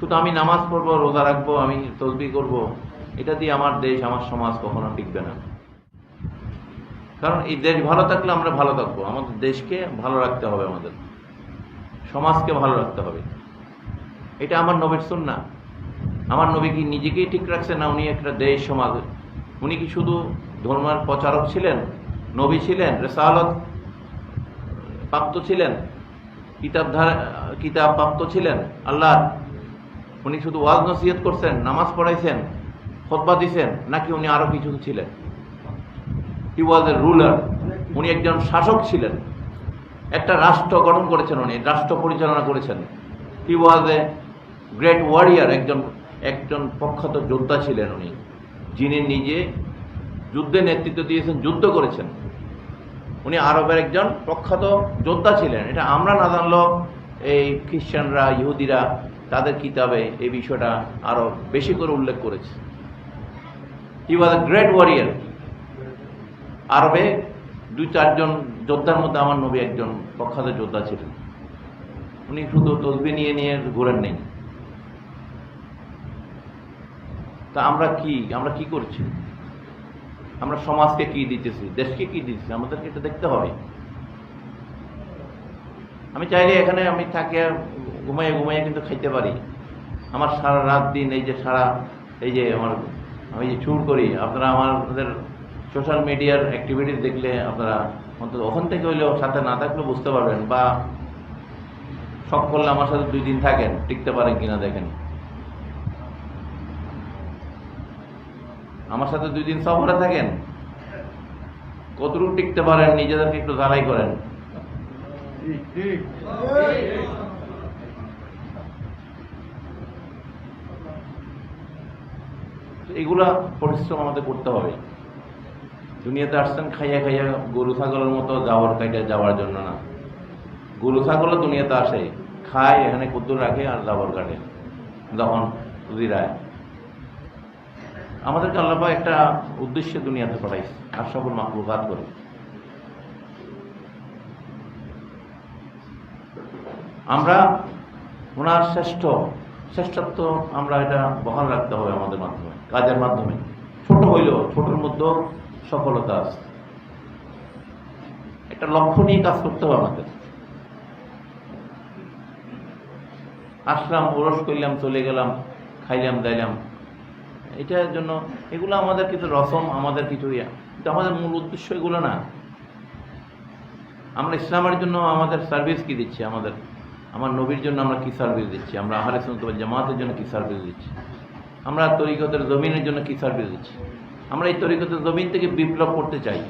শুধু আমি নামাজ পড়ব, রোজা রাখব, আমি তসবি করব, এটা দিয়ে আমার দেশ, আমার সমাজ কখনো টিকবে না। কারণ এই দেশ ভালো থাকলে আমরা ভালো থাকব, আমাদের দেশকে ভালো রাখতে হবে আমাদের, সমাজকে ভালো রাখতে হবে। এটা আমার নবীর সুন্না আমার নবী কি নিজেকেই ঠিক রাখছে না উনি একটা দেশ, সমাজ? উনি কি শুধু ধর্মের প্রচারক ছিলেন, নবী ছিলেন, রেসালত প্রাপ্ত ছিলেন কিতাব কিতাব প্রাপ্ত ছিলেন আল্লাহ উনি শুধু ওয়াজ নসিহত করছেন, নামাজ পড়াইছেন খোদবা দিছেন, নাকি উনি আরও কিছু ছিলেন? হি ওয়াজ এ রুলার উনি একজন শাসক ছিলেন। একটা রাষ্ট্র গঠন করেছেন উনি, রাষ্ট্র পরিচালনা করেছেন। হি ওয়াজ এ গ্রেট ওয়ারিয়ার একজন একজন প্রখ্যাত যোদ্ধা ছিলেন উনি, যিনি নিজে যুদ্ধে নেতৃত্ব দিয়েছেন, যুদ্ধ করেছেন। উনি আরবের একজন প্রখ্যাত যোদ্ধা ছিলেন। এটা আমরা না জানলেও এই খ্রিস্টানরা, ইহুদিরা তাদের কিতাবে এই বিষয়টা আরও বেশি করে উল্লেখ করেছে। হি ওয়াজ এ গ্রেট ওয়ারিয়ার আরবে দুই, চারজন যোদ্ধার মধ্যে আমার নবী একজন প্রখ্যাত যোদ্ধা ছিলেন। উনি শুধু তসবি নিয়ে নিয়ে ঘোরেন নেই। তা আমরা কি আমরা কি করছি? আমরা সমাজকে কি দিতেছি? দেশকে কি দিতেছি? আমাদেরকে এটা দেখতে হবে। আমি চাইলে এখানে আমি থাকে, ঘুমাইয়ে ঘুমাইয়ে কিন্তু খাইতে পারি। আমার সারা রাত দিন এই যে সারা, এই যে আমার, আমি যে চুর করি, আপনারা আমাদের সোশ্যাল মিডিয়ার অ্যাক্টিভিটিস দেখলে আপনারা অন্তত ওখান থেকে হইলেও সাথে না থাকলেও বুঝতে পারবেন বা শখ করলে আমার সাথে দুই দিন থাকেন, টিকতে পারেন কিনা দেখেন। আমার সাথে দুই দিন সফরে থাকেন, কতটুকু টিকতে পারেন, নিজেদেরকে একটু জ্বালাই করেন। তো এগুলা পরিশ্রম আমাদের করতে হবে। দুনিয়াতে আসছেন খাইয়া খাইয়া গরু ছাগলের মতো যাওয়ার কাইটা যাওয়ার জন্য না। গরু ছাগলও দুনিয়াতে আসে, খায়, এখানে কুদ্দুর রাখে আর যাওয়ার কাটে। যখন জিরায় আমাদেরকে আল্লাপা একটা উদ্দেশ্যে দুনিয়াতে পাঠাইছে আর সকল মাকলুকাত করে। আমরা ওনার শ্রেষ্ঠ, শ্রেষ্ঠত্ব আমরা এটা বহাল রাখতে হবে আমাদের মাধ্যমে, কাজের মাধ্যমে। ছোট হইলেও, ছোটর মধ্যেও সফলতা আছে। একটা লক্ষ্য নিয়ে কাজ করতে হবে আমাদের। আসলাম, ওরস করলাম, চলে গেলাম, খাইলাম, দাইলাম। এটার জন্য এগুলো আমাদের কিছু রসম, আমাদের কিছু ইয়া। কিন্তু আমাদের মূল উদ্দেশ্য এগুলো না। আমরা ইসলামের জন্য আমাদের সার্ভিস কি দিচ্ছি আমাদের? আমার নবীর জন্য আমরা কী সার্ভিস দিচ্ছি? আমরা আহারে সুন্দর জামাতের জন্য কী সার্ভিস দিচ্ছি? আমরা তরিকতের জমিনের জন্য কী সার্ভিস দিচ্ছি? আমরা এই তরিকতের জমিন থেকে বিপ্লব করতে চাই।